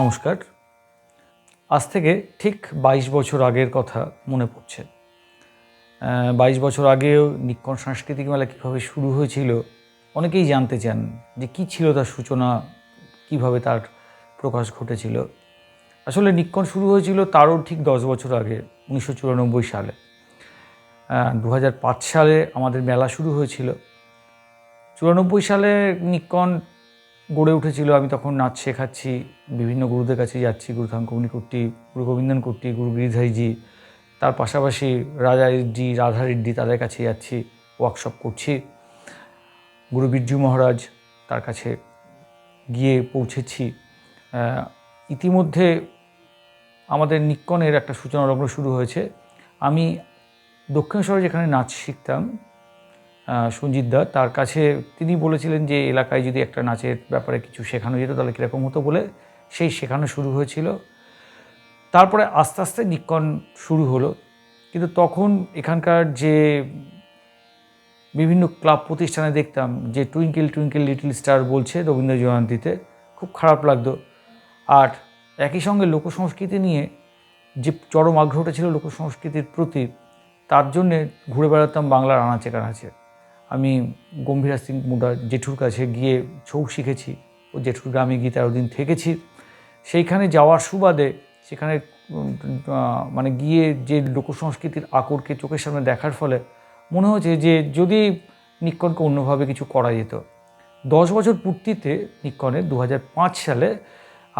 নমস্কার। আজ থেকে ঠিক বাইশ বছর আগের কথা মনে পড়ছে। বাইশ বছর আগেও নিক্কন সাংস্কৃতিক মেলা কীভাবে শুরু হয়েছিল, অনেকেই জানতে চান যে কী ছিল তার সূচনা, কীভাবে তার প্রকাশ ঘটেছিল। আসলে নিক্কন শুরু হয়েছিল তারও ঠিক দশ বছর আগে, উনিশশো চুরানব্বই সালে। দু সালে আমাদের মেলা শুরু হয়েছিল। চুরানব্বই সালে নিক্কন গড়ে উঠেছিল। আমি তখন নাচ শেখাচ্ছি, বিভিন্ন গুরুদের কাছে যাচ্ছি, গুরু থাঙ্কুমনি কুট্টি, গুরু গোবিন্দন কুট্টি, গুরু গিরিধারীজি তার পাশাপাশি রাজা রেড্ডি, রাধা রেড্ডি তাদের কাছে যাচ্ছি ওয়ার্কশপ করছি। গুরু বিরজু মহারাজ তার কাছে গিয়ে পৌঁছেছি। ইতিমধ্যে আমাদের নিক্কনের একটা সূচনা লগ্ন শুরু হয়েছে। আমি দক্ষিণেশ্বরে যেখানে নাচ শিখতাম সঞ্জিত দা তার কাছে তিনি বলেছিলেন যে এলাকায় যদি একটা নাচের ব্যাপারে কিছু শেখানো যেত, তাহলে কীরকম হতো বলে সেই শেখানো শুরু হয়েছিল। তারপরে আস্তে আস্তে নিক্কন শুরু হলো। কিন্তু তখন এখানকার যে বিভিন্ন ক্লাব প্রতিষ্ঠানে দেখতাম যে টুইঙ্কেল টুইঙ্কেল, লিটল স্টার বলছে রবীন্দ্র জয়ন্তীতে, খুব খারাপ লাগতো। আর একই সঙ্গে লোকসংস্কৃতি নিয়ে যে চরম আগ্রহটা ছিল লোকসংস্কৃতির প্রতি, তার জন্যে ঘুরে বেড়াতাম বাংলার আনাচে কানাচে। আমি গম্ভীরা সিং মুডা জেঠুর কাছে গিয়ে ছৌ শিখেছি। ও জেঠুর গ্রামে গিয়ে তেরো দিন থেকেছি। সেইখানে যাওয়ার সুবাদে সেখানে মানে গিয়ে যে লোকসংস্কৃতির আকরকে চোখের সামনে দেখার ফলে মনে হয়েছে যে যদি নিক্কনকে অন্যভাবে কিছু করা যেত। দশ বছর পূর্তিতে নিক্কনের দু সালে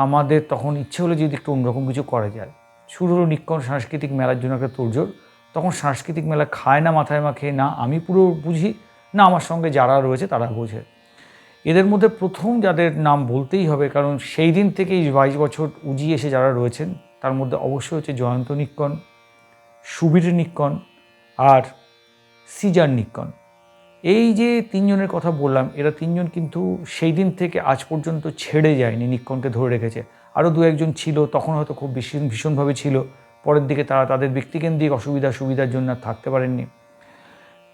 আমাদের তখন ইচ্ছে হলো যদি একটু অন্যরকম কিছু করা যায়। শুরু হলো নিক্কন সাংস্কৃতিক মেলার জন্য একটা তোড়জোড়। তখন সাংস্কৃতিক মেলা খায় না, মাথায় মাখে না, আমি পুরো বুঝি না, আমার সঙ্গে যারা রয়েছে তারা বোঝে। এদের মধ্যে প্রথম যাদের নাম বলতেই হবে, কারণ সেই দিন থেকেই বাইশ বছর উজিয়ে এসে যারা রয়েছেন, তার মধ্যে অবশ্যই হচ্ছে জয়ন্ত নিক্কন, সুবীর নিক্কন আর সিজার নিক্কন। এই যে তিনজনের কথা বললাম, এরা তিনজন কিন্তু সেই দিন থেকে আজ পর্যন্ত ছেড়ে যায়নি, নিক্কনকে ধরে রেখেছে। আরও দু একজন ছিল, তখন হয়তো খুব ভীষণ ভীষণভাবে ছিল, পরের দিকে তারা তাদের ব্যক্তিকেন্দ্রিক অসুবিধা সুবিধার জন্য থাকতে পারেননি।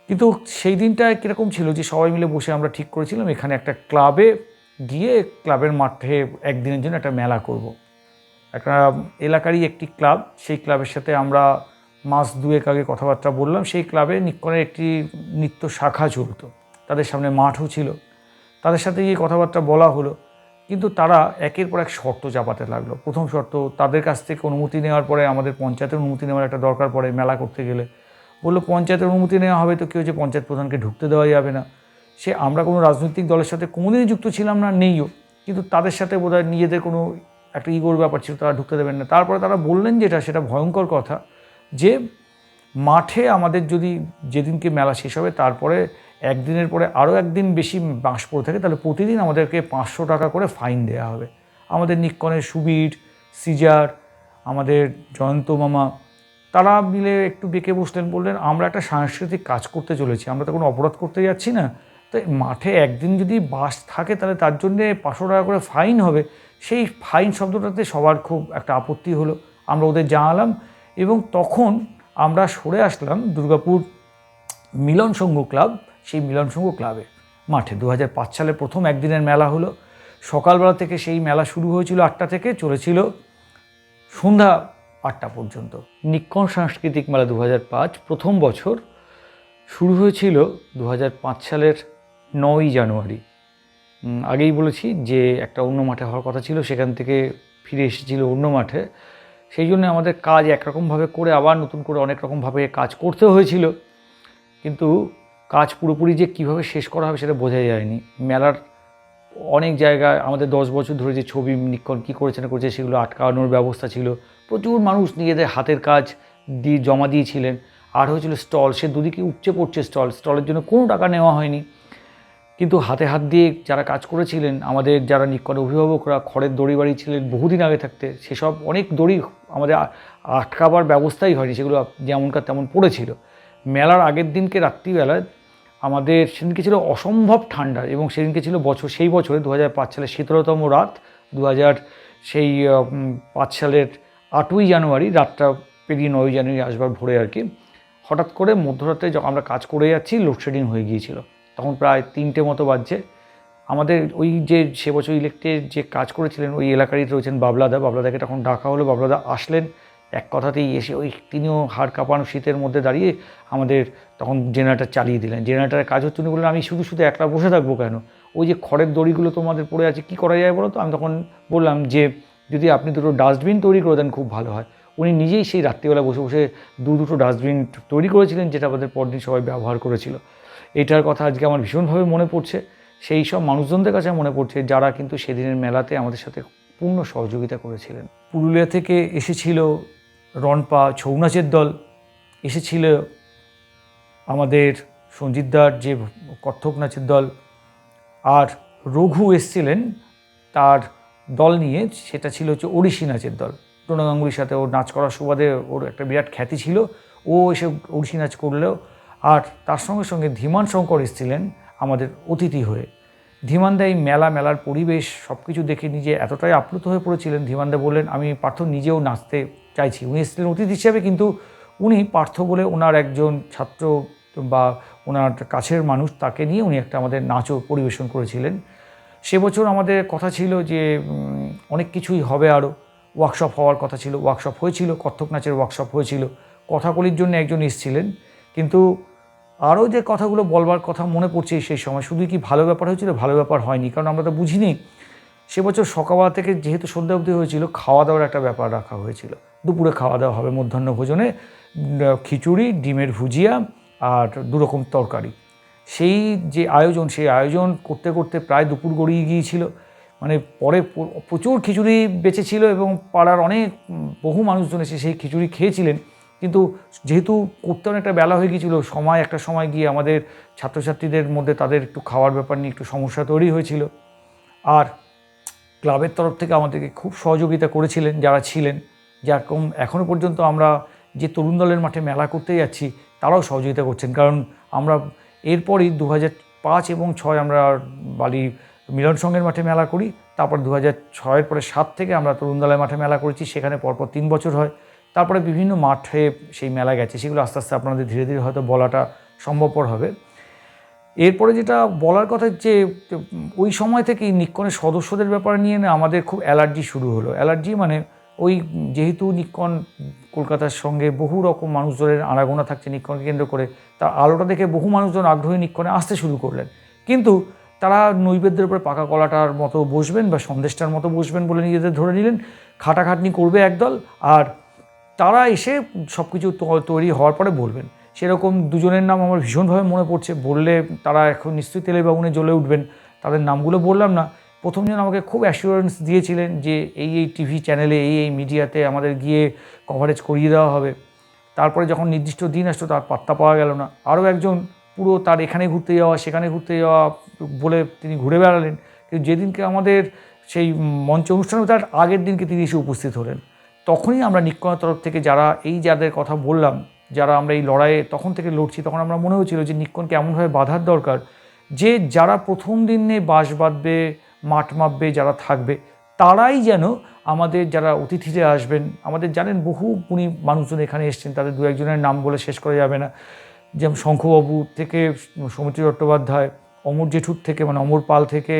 কিন্তু সেই দিনটা কীরকম ছিল যে সবাই মিলে বসে আমরা ঠিক করেছিলাম, এখানে একটা ক্লাবে গিয়ে ক্লাবের মাঠে একদিনের জন্য একটা মেলা করব। একটা এলাকারই একটি ক্লাব, সেই ক্লাবের সাথে আমরা মাস দুয়েক আগে কথাবার্তা বললাম, সেই ক্লাবে নিক্কনের একটি নৃত্য শাখা চলতো তাদের সামনে মাঠও ছিল। তাদের সাথে গিয়ে কথাবার্তা বলা হলো, কিন্তু তারা একের পর এক শর্ত চাপাতে লাগল। প্রথম শর্ত, তাদের কাছ থেকে অনুমতি নেওয়ার পরে আমাদের পঞ্চায়েতের অনুমতি নেওয়ার একটা দরকার পড়ে মেলা করতে গেলে। বলল, পঞ্চায়েতের অনুমতি নেওয়া হবে তো কেউ যে পঞ্চায়েত প্রধানকে ঢুকতে দেওয়া যাবে না। সে, আমরা কোনো রাজনৈতিক দলের সাথে কোনোদিনই যুক্ত ছিলাম না, নেইও। কিন্তু তাদের সাথে বোধহয় নিজেদের কোনো একটা ইগোর ব্যাপার ছিল, তারা ঢুকতে দেবেন না। তারপরে তারা বললেন যেটা, সেটা ভয়ঙ্কর কথা যে, মাঠে আমাদের যদি যেদিনকে মেলা শেষ হবে, তারপরে একদিনের পরে আরও একদিন বেশি বাঁশ পড়ে থাকে, তাহলে প্রতিদিন আমাদেরকে পাঁচশো টাকা করে ফাইন দেওয়া হবে। আমাদের নিক্কনের সুবীর, সিজার, আমাদের জয়ন্ত মামা তারা মিলে একটু বেঁকে বসলেন, বললেন, আমরা একটা সাংস্কৃতিক কাজ করতে চলেছি, আমরা তো কোনো অপরাধ করতে যাচ্ছি না। তো মাঠে একদিন যদি বাস থাকে, তাহলে তার জন্যে পাঁচশো টাকা করে ফাইন হবে। সেই ফাইন শব্দটাতে সবার খুব একটা আপত্তি হলো। আমরা ওদের জানালাম এবং তখন আমরা সরে আসলাম দুর্গাপুর মিলন সংঘ ক্লাব, সেই মিলন সংঘ ক্লাবে মাঠে। দু হাজার পাঁচ সালে প্রথম একদিনের মেলা হলো। সকালবেলা থেকে সেই মেলা শুরু হয়েছিল আটটা থেকে, চলেছিল সন্ধ্যা আটটা পর্যন্ত। নিক্কন সাংস্কৃতিক মেলা দু হাজার পাঁচ, প্রথম বছর শুরু হয়েছিল দু হাজার পাঁচ সালের নয়ই জানুয়ারি। আগেই বলেছি যে একটা অন্য মাঠে হওয়ার কথা ছিল, সেখান থেকে ফিরে এসেছিল অন্য মাঠে। সেই জন্য আমাদের কাজ একরকমভাবে করে আবার নতুন করে অনেক রকমভাবে কাজ করতে হয়েছিল। কিন্তু কাজ পুরোপুরি যে কীভাবে শেষ করা হবে সেটা বোঝা যায়নি। মেলার অনেক জায়গায় আমাদের দশ বছর ধরে যে ছবি নিক্ষণ কী করেছে না করেছে সেগুলো আটকানোর ব্যবস্থা ছিল। প্রচুর মানুষ নিজেদের হাতের কাজ দিয়ে জমা দিয়েছিলেন। আর হয়েছিল স্টল, সে দুদিকে উপচে পড়ছে স্টল। স্টলের জন্য কোনো টাকা নেওয়া হয়নি। কিন্তু হাতে হাত দিয়ে যারা কাজ করেছিলেন, আমাদের যারা নিকট অভিভাবকরা, খড়ের দড়ি বাড়িয়েছিলেন বহুদিন আগে থাকতে, সেসব অনেক দড়ি আমাদের আটকাবার ব্যবস্থাই হয়নি, সেগুলো যেমনকার তেমন পড়েছিল। মেলার আগের দিনকে রাত্রিবেলায় আমাদের সেদিনকে ছিল অসম্ভব ঠান্ডা এবং সেদিনকে ছিল বছর, সেই বছরে দু হাজার পাঁচ সালের শীতলতম রাত দু হাজার সেই পাঁচ সালের আটই জানুয়ারি, রাতটা পেরিয়ে নয় জানুয়ারি আসবার ভোরে আর কি, হঠাৎ করে মধ্যরাতে যখন আমরা কাজ করে যাচ্ছি, লোডশেডিং হয়ে গিয়েছিল। তখন প্রায় তিনটে মতো বাজছে। আমাদের ওই যে, সে বছর ইলেক্টের যে কাজ করেছিলেন, ওই এলাকারই রয়েছেন বাবলাদা। বাবলাদাকে তখন ডাকা হলো, বাবলাদা আসলেন। এক কথাতেই এসে ওই তিনিও হাড় কাঁপানো শীতের মধ্যে দাঁড়িয়ে আমাদের তখন জেনারেটার চালিয়ে দিলেন। জেনারেটারের কাজ হচ্ছে উনি বললেন, আমি শুধু শুধু একলা বসে থাকব কেন? ওই যে খড়ের দড়িগুলো তোমাদের পড়ে আছে, কী করা যায় বলো তো? আমি তখন বললাম যে, যদি আপনি দুটো ডাস্টবিন তৈরি করে দেন, খুব ভালো হয়। উনি নিজেই সেই রাত্রিবেলা বসে বসে দু দুটো ডাস্টবিন তৈরি করেছিলেন, যেটা আমাদের পরদিন সবাই ব্যবহার করেছিল। এটার কথা আজকে আমার ভীষণভাবে মনে পড়ছে। সেই সব মানুষজনদের কাছে মনে পড়ছে যারা কিন্তু সেদিনের মেলাতে আমাদের সাথে পূর্ণ সহযোগিতা করেছিলেন। পুরুলিয়া থেকে এসেছিল রনপা ছৌ নাচের দল এসেছিল। আমাদের সঞ্জিতদার যে কত্থক নাচের দল আর রঘু এসছিলেন তার দল নিয়ে, সেটা ছিল হচ্ছে ওড়িশি নাচের দল। টোনা গাঙ্গুলির সাথে ওর নাচ করার সুবাদে ওর একটা বিরাট খ্যাতি ছিল। ও এসে ওড়িশি নাচ করলেও আর তার সঙ্গে সঙ্গে ধীমান শঙ্কর এসেছিলেন আমাদের অতিথি হয়ে। ধীমানদা এই মেলা, মেলার পরিবেশ সব কিছু দেখে নিজে এতটাই আপ্লুত হয়ে পড়েছিলেন। ধীমানদা বললেন, আমি পার্থ নিজেও নাচতে চাইছি। উনি এসেছিলেন অতিথি হিসেবে, কিন্তু উনি পার্থ বলে ওনার একজন ছাত্র বা ওনার কাছের মানুষ তাকে নিয়ে উনি একটা আমাদের নাচও পরিবেশন করেছিলেন। সে বছর আমাদের কথা ছিল যে অনেক কিছুই হবে আরও। ওয়ার্কশপ হওয়ার কথা ছিল ওয়ার্কশপ হয়েছিল, কত্থক নাচের ওয়ার্কশপ হয়েছিল। কথাকলির জন্য একজন এসেছিলেন। কিন্তু আরও যে কথাগুলো বলবার কথা মনে পড়ছে সেই সময়, শুধু কি ভালো ব্যাপার হয়েছিল? ভালো ব্যাপার হয়নি, কারণ আমরা তো বুঝিনি সে বছর সকালবেলা থেকে যেহেতু সন্ধ্যা অবধি হয়েছিল খাওয়া দাওয়ার একটা ব্যাপার রাখা হয়েছিল। দুপুরে খাওয়া দাওয়া হবে, মধ্যাহ্ন ভোজনে খিচুড়ি, ডিমের ভুজিয়া আর দুরকম তরকারি। সেই যে আয়োজন, সেই আয়োজন করতে করতে প্রায় দুপুর গড়িয়ে গিয়েছিল। মানে পরে প্রচুর খিচুড়ি বেঁচেছিল এবং পাড়ার অনেক বহু মানুষজন এসে সেই খিচুড়ি খেয়েছিলেন। কিন্তু যেহেতু করতে অনেকটা বেলা হয়ে গিয়েছিল, সময়, একটা সময় গিয়ে আমাদের ছাত্রছাত্রীদের মধ্যে তাদের একটু খাওয়ার ব্যাপার নিয়ে একটু সমস্যা তৈরি হয়েছিল। আর ক্লাবের তরফ থেকে আমাদেরকে খুব সহযোগিতা করেছিলেন, যারা ছিলেন। যেরকম এখনও পর্যন্ত আমরা যে তরুণ দলের মাঠে মেলা করতে যাচ্ছি, তারাও সহযোগিতা করছেন। কারণ আমরা এরপরই দু পাঁচ এবং ছয় আমরা বালি মিলন সংঘের মাঠে মেলা করি, তারপর দু হাজার ছয়ের পরে সাত থেকে আমরা তরুণ দলের মাঠে মেলা করেছি, সেখানে পরপর তিন বছর হয়। তারপরে বিভিন্ন মাঠে সেই মেলা গেছে, সেগুলো আস্তে আস্তে আপনাদের ধীরে ধীরে হয়তো বলাটা সম্ভবপর হবে। এরপরে যেটা বলার কথা যে ওই সময় থেকেই নিক্কনের সদস্যদের ব্যাপারে নিয়ে না আমাদের খুব অ্যালার্জি শুরু হলো। অ্যালার্জি মানে ওই যেহেতু নিক্কন কলকাতার সঙ্গে বহু রকম মানুষজনের আনাগোনা থাকছে নিক্কনকে কেন্দ্র করে, তার আলোটা দেখে বহু মানুষজন আগ্রহী নিক্কনে আসতে শুরু করলেন। কিন্তু তারা নৈবেদ্যের উপরে পাকা কলাটার মতো বসবেন বা সন্দেশটার মতো বসবেন বলে নিজেদের ধরে নিলেন, খাটাখাটনি করবে একদল, আর তারা এসে সব কিছু তৈরি হওয়ার পরে বলবেন। সেরকম দুজনের নাম আমার ভীষণভাবে মনে পড়ছে। বললে তারা এখন নিশ্চয়ই তেলে বাগুনে জ্বলে উঠবেন। তাদের নামগুলো বললাম না। প্রথমজন আমাকে খুব অ্যাসিওরেন্স দিয়েছিলেন যে এই এই টিভি চ্যানেলে এই এই মিডিয়াতে আমাদের গিয়ে কভারেজ করিয়ে দেওয়া হবে। তারপরে যখন নির্দিষ্ট দিন আসতো তার পাত্তা পাওয়া গেল না। আরও একজন পুরো তার এখানে ঘুরতে যাওয়া, সেখানে ঘুরতে যাওয়া বলে তিনি ঘুরে বেড়ালেন। কিন্তু যেদিনকে আমাদের সেই মঞ্চ অনুষ্ঠান তার আগের দিনকে তিনি এসে উপস্থিত হলেন। তখনই আমরা নিক্কনের তরফ থেকে যারা এই যাদের কথা বললাম যারা আমরা এই লড়াইয়ে তখন থেকে লড়ছি, তখন আমরা মনে হয়েছিল যে নিক্কনকে এমনভাবে বাধার দরকার যে যারা প্রথম দিনে বাঁশ বাঁধবে, মাঠ মাপবে, যারা থাকবে, তারাই যেন আমাদের যারা অতিথিতে আসবেন, আমাদের জানেন বহু উনি মানুষজন এখানে এসছেন, তাদের দু একজনের নাম বলে শেষ করা যাবে না। যেমন শঙ্খবাবু থেকে সৌমিত্র চট্টোপাধ্যায়, অমর জেঠুর থেকে মানে অমর পাল থেকে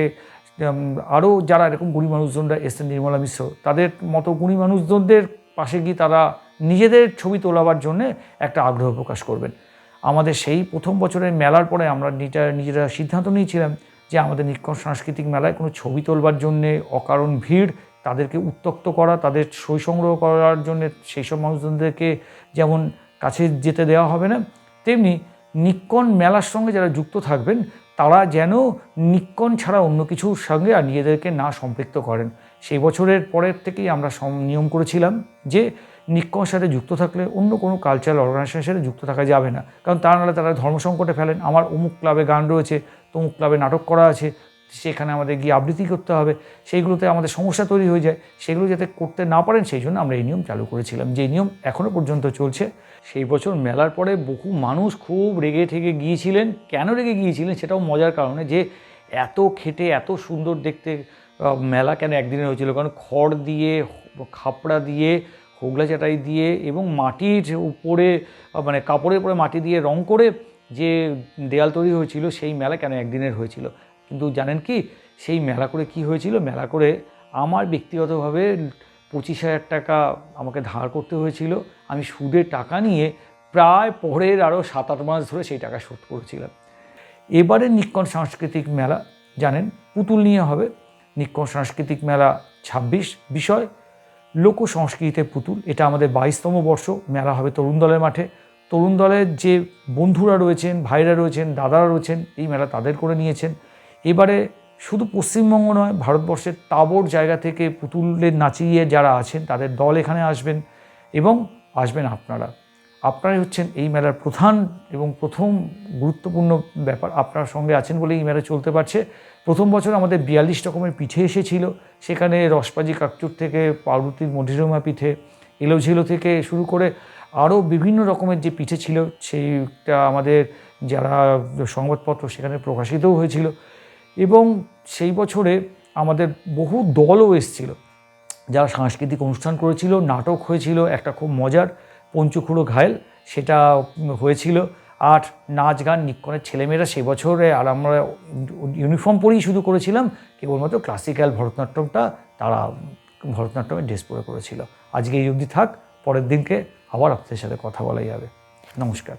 আরও যারা এরকম গুণী মানুষজনরা এসছেন, নির্মলা মিশ্র, তাদের মতো গুণী মানুষজনদের পাশে গিয়ে তারা নিজেদের ছবি তোলাবার জন্য একটা আগ্রহ প্রকাশ করবেন। আমাদের সেই প্রথম বছরের মেলার পরে আমরা নিজেরা নিজেরা সিদ্ধান্ত নিয়েছিলাম যে আমাদের নিক্ষণ সাংস্কৃতিক মেলায় কোনো ছবি তোলবার জন্যে অকারণ ভিড়, তাদেরকে উত্তক্ত করা, তাদের সই সংগ্রহ করার জন্য সেই সব মানুষজনদেরকে যেমন কাছে যেতে দেওয়া হবে না, তেমনি নিক্কন মেলার সঙ্গে যারা যুক্ত থাকবেন, তারা যেন নিক্কন ছাড়া অন্য কিছুর সঙ্গে আর নিজেদেরকে না সম্পৃক্ত করেন। সেই বছরের পরের থেকেই আমরা নিয়ম করেছিলাম যে নিক্কনের সাথে যুক্ত থাকলে অন্য কোনো কালচারাল অর্গানাইজেশনের সাথে যুক্ত থাকা যাবে না। কারণ তা নাহলে তারা ধর্মসংকটে ফেলেন। আমার অমুক ক্লাবে গান রয়েছে, তমুক ক্লাবে নাটক করা আছে, সেখানে আমাদের গিয়ে আবৃত্তি করতে হবে। সেইগুলোতে আমাদের সমস্যা তৈরি হয়ে যায়। সেগুলো যাতে করতে না পারেন, সেই জন্য আমরা এই নিয়ম চালু করেছিলাম। যে নিয়ম এখনও পর্যন্ত চলছে, সেই বছর মেলার পরে বহু মানুষ খুব রেগে ঠেগে গিয়েছিলেন। কেন রেগে গিয়েছিলেন সেটাও মজার কারণে যে এত খেটে, এত সুন্দর দেখতে মেলা কেন একদিনে হয়েছিল? কারণ খড় দিয়ে, খাপড়া দিয়ে হোগলা চাটাই দিয়ে এবং মাটির উপরে মানে কাপড়ের উপরে মাটি দিয়ে রং করে যে দেয়াল তৈরি হয়েছিল, সেই মেলা কেন একদিনের হয়েছিল? কিন্তু জানেন কি, সেই মেলা করে কি হয়েছিল? মেলা করে আমার ব্যক্তিগতভাবে পঁচিশ হাজার টাকা আমাকে ধার করতে হয়েছিল। আমি সুদের টাকা নিয়ে প্রায় পরের আরও সাত আট মাস ধরে সেই টাকা শোধ করেছিলাম। এবারে নিক্কন সাংস্কৃতিক মেলা, জানেন, পুতুল নিয়ে হবে। নিক্কন সাংস্কৃতিক মেলা ছাব্বিশ বিষয়। লোক সংস্কৃতিতে পুতুল। এটা আমাদের বাইশতম বর্ষ, মেলা হবে তরুণ দলের মাঠে। তরুণ দলের যে বন্ধুরা রয়েছেন, ভাইরা রয়েছেন, দাদারা রয়েছেন, এই মেলা তাদের করে নিয়েছেন। এবারে শুধু পশ্চিমবঙ্গ নয়, ভারতবর্ষের তাবর জায়গা থেকে পুতুলের নাচিয়ে যারা আছেন, তাদের দল এখানে আসবেন এবং আসবেন আপনারা। আপনারাই হচ্ছেন এই মেলার প্রধান এবং প্রথম গুরুত্বপূর্ণ ব্যাপার। আপনার সঙ্গে আছেন বলে এই মেলা চলতে পারছে। প্রথম বছর আমাদের বিয়াল্লিশ রকমের পিঠে এসেছিল। সেখানে রসপাজি কাকচুর থেকে পাউরুটির মধিরমা পিঠে, এলোঝেলো থেকে শুরু করে আরও বিভিন্ন রকমের যে পিঠে ছিল, সেইটা আমাদের যারা সংবাদপত্র সেখানে প্রকাশিতও হয়েছিল। এবং সেই বছরে আমাদের বহু দলও এসেছিল। যারা সাংস্কৃতিক অনুষ্ঠান করেছিল, নাটক হয়েছিল, একটা খুব মজার, পঞ্চুখুড়ো ঘায়েল, সেটা হয়েছিল। আর নাচ গান নিক্ষণের ছেলেমেয়েরা সে বছরে আর আমরা ইউনিফর্ম পরেই শুধু করেছিলাম, কেবলমাত্র ক্লাসিক্যাল ভরতনাট্যমটা তারা ভরতনাট্যমে ড্রেস পরে করেছিল। আজকে এই অবধি থাক, পরের দিনকে আবার আপনাদের সাথে কথা বলা যাবে। নমস্কার।